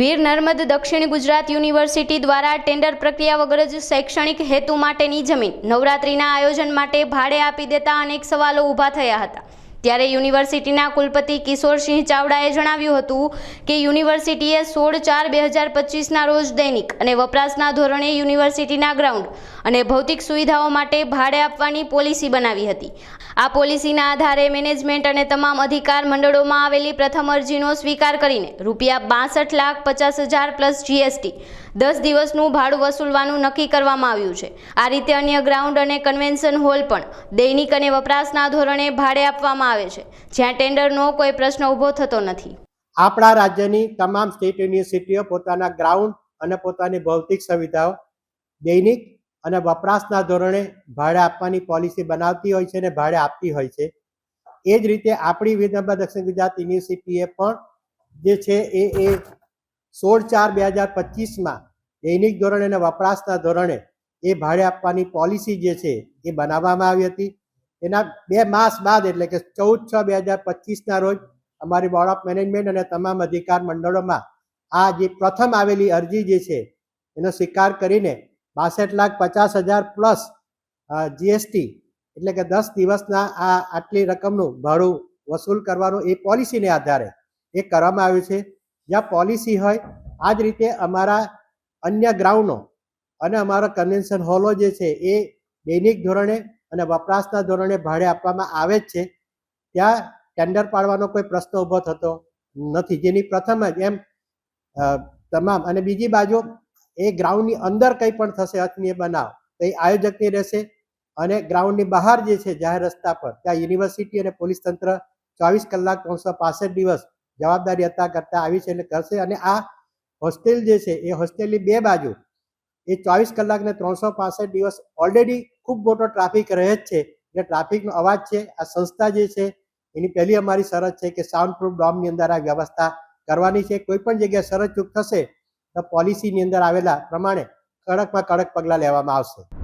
વીર નર્મદ દક્ષિણ ગુજરાત યુનિવર્સિટી દ્વારા ટેન્ડર પ્રક્રિયા વગર જ શૈક્ષણિક હેતુ માટેની જમીન નવરાત્રિના આયોજન માટે ભાડે આપી દેતા અનેક સવાલો ઊભા થયા હતા. ત્યારે યુનિવર્સિટીના કુલપતિ કિશોરસિંહ ચાવડાએ જણાવ્યું હતું કે યુનિવર્સિટીએ સોળ ચાર બે હજાર પચીસના રોજ દૈનિક અને વપરાશના ધોરણે યુનિવર્સિટીના ગ્રાઉન્ડ અને ભૌતિક સુવિધાઓ માટે ભાડે આપવાની પોલિસી બનાવી હતી. આ પોલિસીના આધારે મેનેજમેન્ટ અને તમામ અધિકાર મંડળોમાં આવેલી પ્રથમ અરજીનો સ્વીકાર કરીને રૂપિયા બાસઠ લાખ પચાસ હજાર પ્લસ જીએસટી દસ દિવસનું ભાડું વસૂલવાનું નક્કી કરવામાં આવ્યું છે. આ રીતે અન્ય ગ્રાઉન્ડ અને કન્વેન્શન હોલ પણ દૈનિક અને વપરાશના ધોરણે ભાડે આપવામાં આવે છે. જ્યાં ટેન્ડરનો કોઈ પ્રશ્ન ઊભો થતો નથી. આપણા રાજ્યની તમામ સ્ટેટ યુનિવર્સિટીઓ પોતાના ગ્રાઉન્ડ અને પોતાની ભૌતિક સુવિધાઓ દૈનિક અને વપરાશના ધોરણે ભાડે આપવાની પોલિસી બનાવતી હોય છે અને ભાડે આપતી હોય છે. એ જ રીતે આપણી વિદર્ભ દક્ષિણ ગુજરાત યુનિવર્સિટીએ પણ જે છે એ એ સોળ ચાર બે હજાર પચીસમાં દૈનિક ધોરણે અને વપરાશના ધોરણે એ ભાડે આપવાની પોલિસી જે છે એ બનાવવામાં આવી હતી. એના બે માસ બાદ એટલે કે ચૌદ છ બે હજાર પચીસના રોજ અમારી બોર્ડ ઓફ મેનેજમેન્ટ અને તમામ અધિકાર મંડળોમાં આ જે પ્રથમ આવેલી અરજી જે છે એનો સ્વીકાર કરીને બાસઠ લાખ પચાસ હજાર પ્લસ જીએસટી એટલે કે દસ દિવસના આ આટલી રકમનું ભાડું વસૂલ કરવાનું એ પોલિસીને આધારે એ કરવામાં આવ્યું છે. જ્યાં પોલિસી હોય આ જ રીતે અમારા અન્ય ગ્રાઉન્ડો અને અમારા કન્વેન્શન હોલો જે છે એ દૈનિક ધોરણે અને વપરાશના ધોરણે ભાડે આપવામાં આવે જ છે. ત્યાં ટેન્ડર પાડવાનો કોઈ પ્રશ્ન ઊભો થતો નથી. જેની પ્રથમ જ એમ તમામ અને બીજી બાજુ એ ગ્રાઉન્ડની અંદર કંઈ પણ થશે અનિય બનાવ, તો એ આયોજકની રહેશે અને ગ્રાઉન્ડની બહાર જે છે જાહેર રસ્તા પર, ત્યાં યુનિવર્સિટી અને પોલીસ તંત્ર ચોવીસ કલાક ત્રણસો દિવસ જવાબદારી હતા કરતા આવી છે એટલે કરશે અને આ હોસ્ટેલ જે છે, એ હોસ્ટેલની બે બાજુ. એ ચોવીસ કલાક ને ત્રણસો પાસઠ દિવસ ઓલરેડી ખૂબ મોટો ટ્રાફિક રહે જ છે. એટલે ટ્રાફિકનો અવાજ છે, આ સંસ્થા જે છે, એની પહેલી અમારી શરત છે કે સાઉન્ડ પ્રૂફ ડોમની અંદર આ વ્યવસ્થા કરવાની છે. કોઈ પણ જગ્યાએ શરત ચૂક થશે, તો પોલિસીની અંદર આવેલા પ્રમાણે કડકમાં કડક પગલાં લેવામાં આવશે.